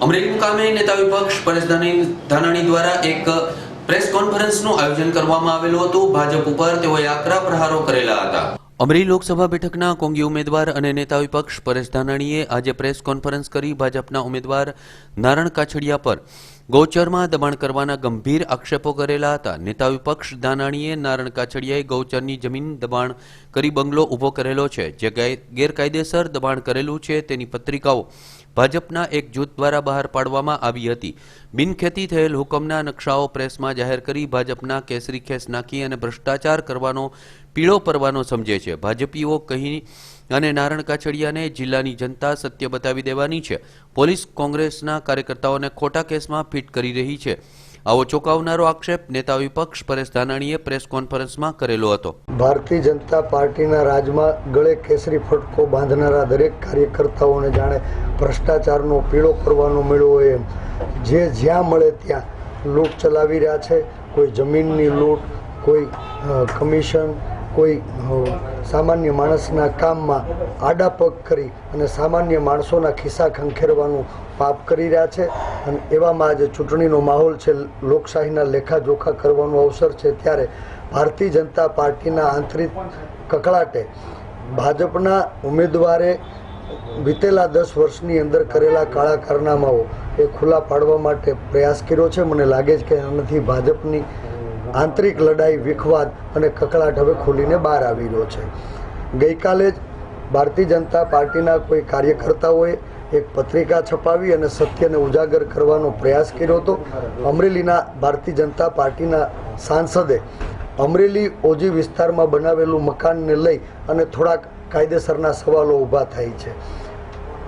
અમરેલી મુકામે નેતા વિપક્ષ પરેશ ધાની- ધાનાણી દ્વારા એક પ્રેસ કોન્ફરન્સનું આયોજન કરવામાં આવેલું હતું. ભાજપ ઉપર તેઓએ આકરા પ્રહારો કરેલા હતા. અમરેલી લોકસભા બેઠકના કોંગી ઉમેદવાર અને નેતા વિપક્ષ પરેશ ધાનાણીએ આજે પ્રેસ કોન્ફરન્સ કરી ભાજપના ઉમેદવાર નારણ કાછડિયા પર ગૌચરમાં દબાણ કરવાના ગંભીર આક્ષેપો કરેલા હતા. નેતા વિપક્ષ ધાનાણીએ નારણ કાછડિયાએ ગૌચરની જમીન દબાણ કરી બંગલો ઊભો કરેલો છે. જે ગેરકાયદેસર દબાણ કરેલું છે તેની પત્રિકાઓ ભાજપના એક જૂથ દ્વારા બહાર પાડવામાં આવી હતી. બિનખેતી થયેલ હુકમના નકશાઓ પ્રેસમાં જાહેર કરી ભાજપના કેસરી ખેસ નાખી અને ભ્રષ્ટાચાર કરવાનો પીળો પરવાનો સમજે છે. ભાજપીઓ કહી અને નારણ કાછડિયાને જિલ્લાની જનતા સત્ય બતાવી દેવાની છે. પોલીસ કોંગ્રેસના કાર્યકર્તાઓને ખોટા કેસમાં ફિટ કરી રહી છે. આવો ચોંકાવનારો આક્ષેપ નેતા વિપક્ષ પરેશ ધાનાણીએ પ્રેસ કોન્ફરન્સમાં કરેલો હતો. ભારતીય જનતા પાર્ટીના રાજમાં ગળે કેસરી ફટકો બાંધનારા દરેક કાર્યકર્તાઓને જાણે ભ્રષ્ટાચારનો પીળો કરવાનો મેળવો એમ. જે જ્યાં મળે ત્યાં લૂંટ ચલાવી રહ્યા છે. કોઈ જમીનની લૂંટ, કોઈ કમિશન કોઈ સામાન્ય માણસના કામમાં આડા પગ કરી અને સામાન્ય માણસોના ખિસ્સા ખંખેરવાનું પાપ કરી રહ્યા છે. અને એવામાં આજે ચૂંટણીનો માહોલ છે. લોકશાહીના લેખાજોખા કરવાનો અવસર છે. ત્યારે ભારતીય જનતા પાર્ટીના આંતરિક કકળાટે ભાજપના ઉમેદવારે વિતેલા દસ વર્ષની અંદર કરેલા કાળા કારનામાઓ એ ખુલ્લા પાડવા માટે પ્રયાસ કર્યો છે. મને લાગે છે કે આનાથી ભાજપની આંતરિક લડાઈ, વિખવાદ અને કકળાટ હવે ખોલીને બહાર આવી રહ્યો છે. ગઈકાલે જ ભારતીય જનતા પાર્ટીના કોઈ કાર્યકર્તાઓએ એક પત્રિકા છપાવી અને સત્યને ઉજાગર કરવાનો પ્રયાસ કર્યો હતો. અમરેલીના ભારતીય જનતા પાર્ટીના સાંસદે અમરેલી ઓજી વિસ્તારમાં બનાવેલું મકાનને લઈ અને થોડાક કાયદેસરના સવાલો ઊભા થાય છે.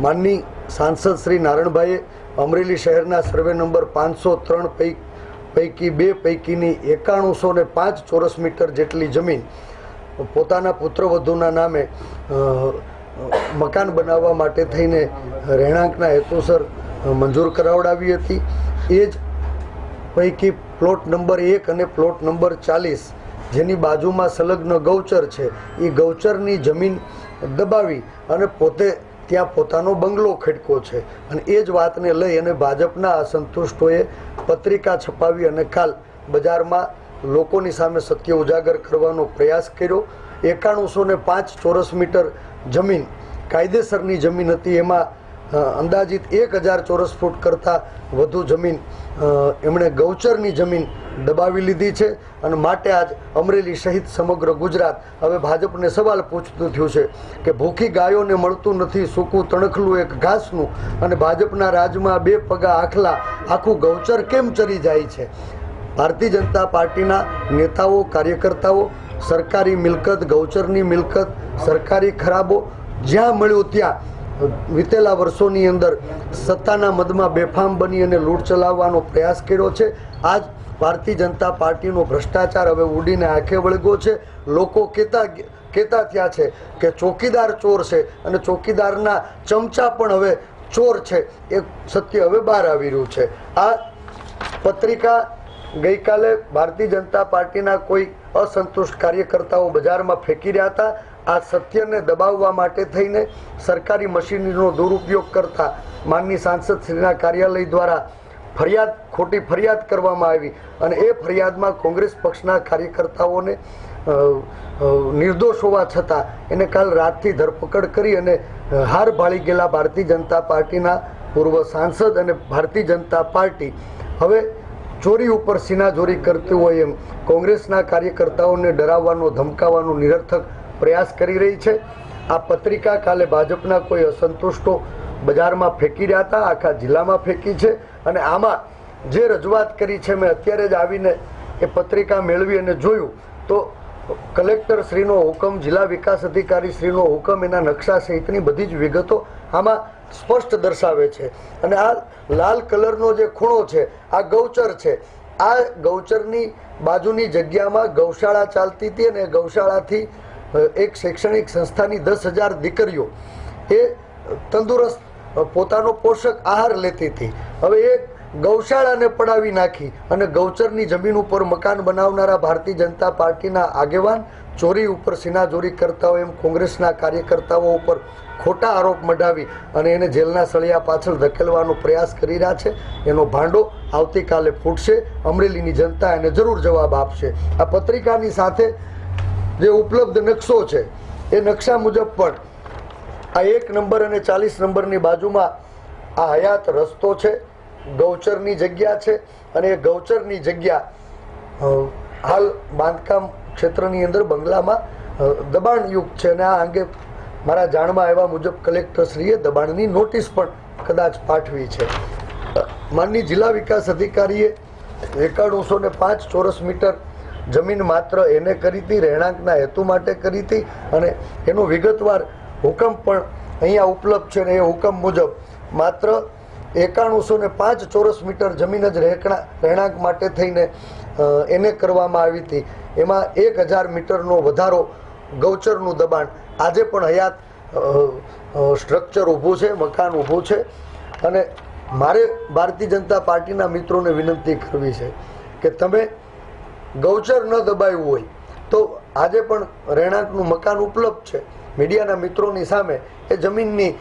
માનની સાંસદ શ્રી નારણભાઈએ અમરેલી શહેરના સર્વે નંબર પાંચસો ત્રણ પૈકી પૈકી બે પૈકીની એકાણુંસો ને પાંચ ચોરસ મીટર જેટલી જમીન પોતાના પુત્રવધુના નામે મકાન બનાવવા માટે થઈને રહેણાંકના હેતુસર મંજૂર કરાવડાવી હતી. એ જ પૈકી પ્લોટ નંબર એક અને પ્લોટ નંબર ચાલીસ, જેની બાજુમાં સંલગ્ન ગૌચર છે, એ ગૌચરની જમીન દબાવી અને પોતે ત્યાં પોતાનો બંગલો ખડકો છે. અને એ જ વાતને લઈ અને ભાજપના અસંતુષ્ટોએ પત્રિકા છપાવી અને કાલ બજારમાં લોકોની સામે સત્ય ઉજાગર કરવાનો પ્રયાસ કર્યો. એકાણુંસો ને પાંચ ચોરસ મીટર જમીન, કાયદેસરની જમીન હતી. એમાં અંદાજિત એક હજાર ચોરસ ફૂટ કરતાં વધુ જમીન એમણે ગૌચરની જમીન દબાવી લીધી છે અને માટે આજ અમરેલી સહિત સમગ્ર ગુજરાત હવે ભાજપને સવાલ પૂછતું થયું છે કે ભૂખી ગાયોને મળતું નથી, સૂકું તણખલું એક ઘાસનું અને ભાજપના રાજમાં બે પગા આખલા, આખું ગૌચર કેમ ચરી જાય છે? ભારતીય જનતા પાર્ટીના નેતાઓ, કાર્યકર્તાઓ, સરકારી મિલકત, ગૌચરની મિલકત, સરકારી ખરાબો જ્યાં મળ્યું ત્યાં વિતેલા વર્ષોની અંદર સત્તાના મદમાં બેફામ બની અને લૂંટ ચલાવવાનો પ્રયાસ કર્યો છે. આજ ભારતીય જનતા પાર્ટીનો ભ્રષ્ટાચાર હવે ઉડીને આંખે વળગ્યો છે. લોકો કહેતા કહેતા થયા છે કે ચોકીદાર ચોર છે અને ચોકીદારના ચમચા પણ હવે ચોર છે. એ સત્ય હવે બહાર આવી રહ્યું છે. આ પત્રિકા ગઈકાલે ભારતીય જનતા પાર્ટીના કોઈ અસંતુષ્ટ કાર્યકર્તાઓ બજારમાં ફેંકી રહ્યા હતા. આ સત્યને દબાવવા માટે થઈને સરકારી મશીનરીનો દુરુપયોગ કરતા માનની સાંસદ શ્રીના કાર્યાલય દ્વારા ફરિયાદ, ખોટી ફરિયાદ કરવામાં આવી અને એ ફરિયાદમાં કોંગ્રેસ પક્ષના કાર્યકર્તાઓને નિર્દોષ હોવા છતાં એને કાલ રાતથી ધરપકડ કરી અને હાર ભાળી ગયેલા ભારતીય જનતા પાર્ટીના પૂર્વ સાંસદ અને ભારતીય જનતા પાર્ટી. હવે ચોરી ઉપર સિનાચોરી કરતી હોય એમ કોંગ્રેસના કાર્યકર્તાઓને ડરાવવાનો, ધમકાવવાનો નિરર્થક પ્રયાસ કરી રહી છે. આ પત્રિકા કાલે ભાજપના કોઈ અસંતુષ્ટો બજારમાં ફેંકી રહ્યા હતા, આખા જિલ્લામાં ફેંકી છે. અને આમાં જે રજૂઆત કરી છે, મેં અત્યારે જ આવીને એ પત્રિકા મેળવી અને જોયું. તો કલેક્ટર શ્રીનો હુકમ, જિલ્લા વિકાસ અધિકારી શ્રીનો હુકમ, એના નકશા સહિતની બધી જ વિગતો આમાં સ્પષ્ટ દર્શાવે છે. અને આ લાલ કલરનો જે ખૂણો છે, આ ગૌચર છે. આ ગૌચરની બાજુની જગ્યામાં ગૌશાળા ચાલતી હતી અને ગૌશાળાથી એક શૈક્ષણિક સંસ્થાની દસ હજાર દીકરીઓ એ તંદુરસ્ત પોતાનો પોષક આહાર લેતી હતી. હવે એ ગૌશાળાને પડાવી નાખી અને ગૌચરની જમીન ઉપર મકાન બનાવનારા ભારતીય જનતા પાર્ટીના આગેવાન ચોરી ઉપર સિનાજોરી કરતા હોય એમ કોંગ્રેસના કાર્યકર્તાઓ ઉપર ખોટા આરોપ મઢાવી અને એને જેલના સળિયા પાછળ ધકેલવાનો પ્રયાસ કરી રહ્યા છે. એનો ભાંડો આવતીકાલે ફૂટશે. અમરેલીની જનતા એને જરૂર જવાબ આપશે. આ પત્રિકાની સાથે જે ઉપલબ્ધ નકશો છે, એ નકશા મુજબ પણ આ એક નંબર અને ચાલીસ નંબરની બાજુમાં આ હયાત રસ્તો છે, ગૌચરની જગ્યા છે અને એ ગૌચરની જગ્યા હાલ બાંધકામ ક્ષેત્રની અંદર બંગલામાં દબાણયુક્ત છે અને આ અંગે મારા જાણમાં આવ્યા મુજબ કલેક્ટરશ્રીએ દબાણની નોટિસ પણ કદાચ પાઠવી છે. માનની જિલ્લા વિકાસ અધિકારીએ એકાણુંસો ને પાંચ ચોરસ મીટર જમીન માત્ર એને કરી હતી, રહેણાંકના હેતુ માટે કરી હતી અને એનો વિગતવાર હુકમ પણ અહીંયા ઉપલબ્ધ છે ને એ હુકમ મુજબ માત્ર એકાણુંસો ને પાંચ ચોરસ મીટર જમીન જ રહેકણા, રહેણાંક માટે થઈને એને કરવામાં આવી હતી. એમાં એક હજાર મીટરનો વધારો ગૌચરનું દબાણ. આજે પણ હયાત સ્ટ્રક્ચર ઊભું છે, મકાન ઊભું છે અને મારે ભારતીય જનતા પાર્ટીના મિત્રોને વિનંતી કરવી છે કે તમે ગૌચર ન દબાયું હોય. તો આજે પણ રહેણાંકનું મકાન ઉપલબ્ધ છે. મીડિયાના મિત્રોની સામે એ જમીનની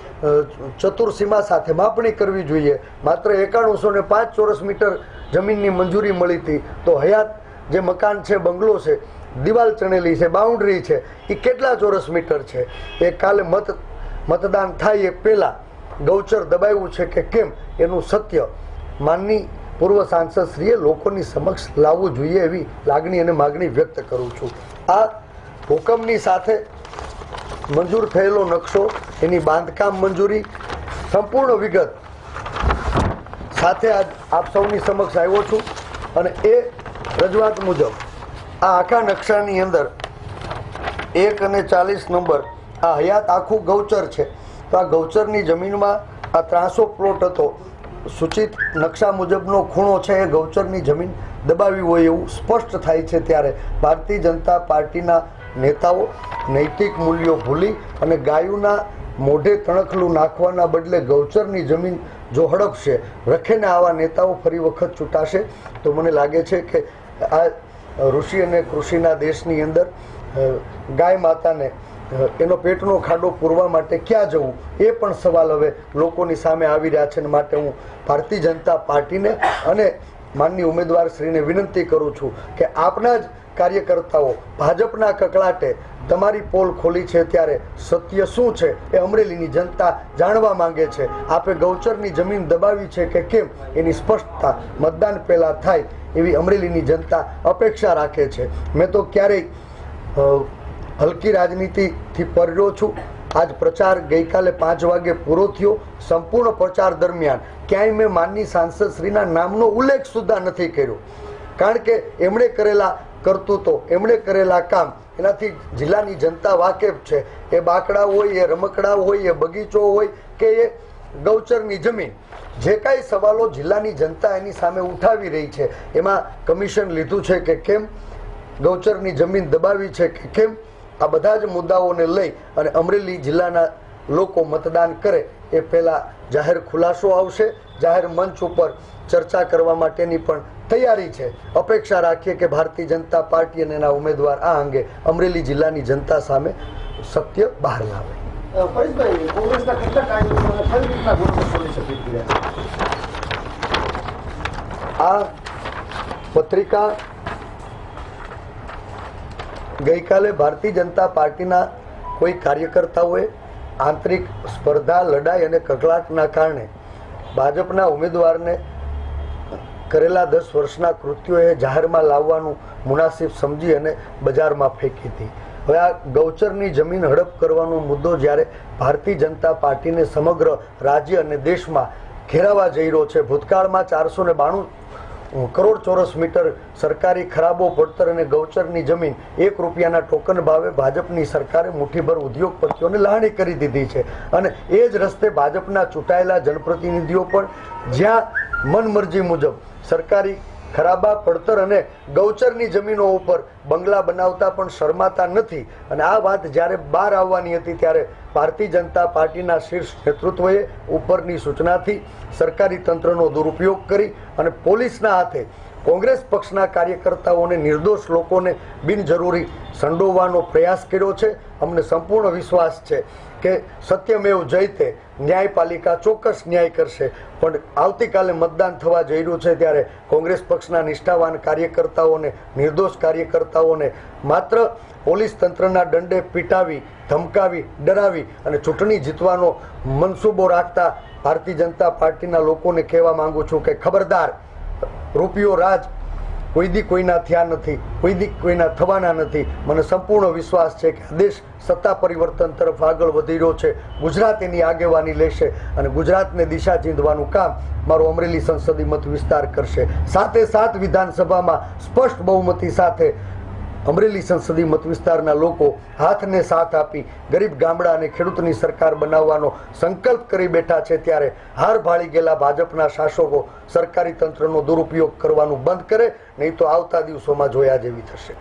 ચતુર્સીમા સાથે માપણી કરવી જોઈએ. માત્ર એકાણુંસો ને પાંચ ચોરસ મીટર જમીનની મંજૂરી મળી હતી. તો હયાત જે મકાન છે, બંગલો છે, દિવાલ ચણેલી છે, બાઉન્ડ્રી છે એ કેટલા ચોરસ મીટર છે? એ કાલે મત, મતદાન થાય એ પહેલાં ગૌચર દબાવ્યું છે કે કેમ? એનું સત્ય માનની પૂર્વ સાંસદશ્રીએ લોકોની સમક્ષ લાવવું જોઈએ એવી લાગણી અને માગણી વ્યક્ત કરું છું. આ હુકમની સાથે મંજૂર થયેલો નકશો, એની બાંધકામ મંજૂરી, સંપૂર્ણ વિગત સાથે આજ આપ સૌની સમક્ષ આવ્યો છું અને એ રજૂઆત મુજબ આ આખા નકશાની અંદર એક અને ચાલીસ નંબર આ હયાત આખું ગૌચર છે. તો આ ગૌચરની જમીનમાં આ ત્રાસો પ્લોટ હતો. સૂચિત નકશા મુજબનો ખૂણો છે એ ગૌચરની જમીન દબાવી હોય એવું સ્પષ્ટ થાય છે ત્યારે ભારતીય જનતા પાર્ટીના નેતાઓ નૈતિક મૂલ્યો ભૂલી અને ગાયોના મોઢે તણખલું નાખવાના બદલે ગૌચરની જમીન જો હડપશે, રખેને આવા નેતાઓ ફરી વખત ચૂંટાશે? તો મને લાગે છે કે આ ઋષિ અને કૃષિના દેશની અંદર ગાય માતાને એનો પેટનો ખાડો પૂરવા માટે ક્યાં જવું? એ પણ સવાલ હવે લોકોની સામે આવી રહ્યા છે માટે હું ભારતીય જનતા પાર્ટીને અને માનની ઉમેદવાર શ્રીને વિનંતી કરું છું કે આપના જ કાર્યકર્તાઓ ભાજપના કકળાટે તમારી પોલ ખોલી છે ત્યારે સત્ય શું છે એ અમરેલીની જનતા જાણવા માંગે છે. આપે ગૌચરની જમીન દબાવી છે કે કેમ? એની સ્પષ્ટતા મતદાન પહેલાં થાય એવી અમરેલીની જનતા અપેક્ષા રાખે છે. મેં તો ક્યારેય હલકી રાજનીતિથી પરર્યો છું. આજ પ્રચાર ગઈકાલે પાંચ વાગે પૂરો થયો. સંપૂર્ણ પ્રચાર દરમિયાન ક્યાંય મેં માનની સાંસદશ્રીના નામનો ઉલ્લેખ સુદ્ધા નથી કર્યો. કારણ કે એમણે કરેલા કરતૂતો, એમણે કરેલા કામ એનાથી જિલ્લાની જનતા વાકેફ છે. એ બાકડા હોય, એ રમકડા હોય, એ બગીચો હોય કે એ ગૌચરની જમીન. જે કાંઈ સવાલો જિલ્લાની જનતા એની સામે ઉઠાવી રહી છે. એમાં કમિશન લીધું છે કે કેમ? ગૌચરની જમીન દબાવી છે કે કેમ? આ બધા જ મુદ્દાઓને લઈ અને અમરેલી જિલ્લાના લોકો મતદાન કરે એ પહેલાં જાહેર ખુલાસો આવશે. જાહેર મંચ ઉપર ચર્ચા કરવા માટેની પણ તૈયારી છે. અપેક્ષા રાખીએ કે ભારતીય જનતા પાર્ટી અને એના ઉમેદવાર આ અંગે અમરેલી જિલ્લાની જનતા સામે સત્ય બહાર લાવે. આ પરેશભાઈ ગઈકાલે ભારતીય જનતા પાર્ટીના કોઈ કાર્યકર્તાઓએ આંતરિક સ્પર્ધા, લડાઈ અને કકળાટના કારણે ભાજપના ઉમેદવારને કરેલા દસ વર્ષના કૃત્યોએ જાહેરમાં લાવવાનું મુનાસિબ સમજી અને બજારમાં ફેંકી હતી. હવે આ ગૌચરની જમીન હડપ કરવાનો મુદ્દો જ્યારે ભારતીય જનતા પાર્ટીને સમગ્ર રાજ્ય અને દેશમાં ઘેરાવા જઈ રહ્યો છે. ભૂતકાળમાં ચારસો ને બાણું કરોડ ચોરસ મીટર સરકારી ખરાબો, પડતર અને ગૌચરની જમીન, એક રૂપિયાના ટોકન ભાવે ભાજપની સરકારે મુઠ્ઠીભર ઉદ્યોગપતિઓને લાહણી કરી દીધી છે. અને એ જ રસ્તે ભાજપના ચૂંટાયેલા જનપ્રતિનિધિઓ પણ જ્યાં મનમરજી મુજબ સરકારી ખરાબા, પડતર અને ગૌચરની જમીનો ઉપર બંગલા બનાવતા પણ શરમાતા નથી. અને આ વાત જ્યારે બહાર આવવાની હતી ત્યારે ભારતીય જનતા પાર્ટીના શીર્ષ નેતૃત્વએ ઉપરની સૂચનાથી સરકારી તંત્રનો દુરુપયોગ કરી અને પોલીસના હાથે કોંગ્રેસ પક્ષના કાર્યકર્તાઓને નિર્દોષ લોકોને બિનજરૂરી સંડોવવાનો પ્રયાસ કર્યો છે. અમને સંપૂર્ણ વિશ્વાસ છે કે સત્યમેવ જયતે ન્યાયપાલિકા ચોક્કસ ન્યાય કરશે. પણ આવતીકાલે મતદાન થવા જઈ રહ્યું છે ત્યારે કોંગ્રેસ પક્ષના નિષ્ઠાવાન કાર્યકર્તાઓને, નિર્દોષ કાર્યકર્તાઓને માત્ર પોલીસ તંત્રના દંડે પીટાવી, ધમકાવી, ડરાવી અને ચૂંટણી જીતવાનો મનસૂબો રાખતા ભારતીય જનતા પાર્ટીના લોકોને કહેવા માંગુ છું કે ખબરદાર રૂપિયો રાજ કોઈ દી કોઈના થયા નથી, કોઈ દી કોઈના થવાના નથી. મને સંપૂર્ણ વિશ્વાસ છે કે દેશ સત્તા પરિવર્તન તરફ આગળ વધી રહ્યો છે, ગુજરાત એની આગેવાની લેશે અને ગુજરાતને દિશા ચીંધવાનું કામ મારો અમરેલી સંસદીય મત વિસ્તાર કરશે. સાથે સાત વિધાનસભામાં સ્પષ્ટ બહુમતી સાથે અમરેલી સંસદીય મત વિસ્તારના લોકો હાથને સાથ આપી ગરીબ ગામડા અને ખેડૂતની સરકાર બનાવવાનો સંકલ્પ કરી બેઠા છે ત્યારે હાર ભાળી ગયેલા ભાજપના શાસકો સરકારી તંત્રનો દુરુપયોગ કરવાનું બંધ કરે, નહીં તો આવતા દિવસોમાં જોયા જેવી થશે.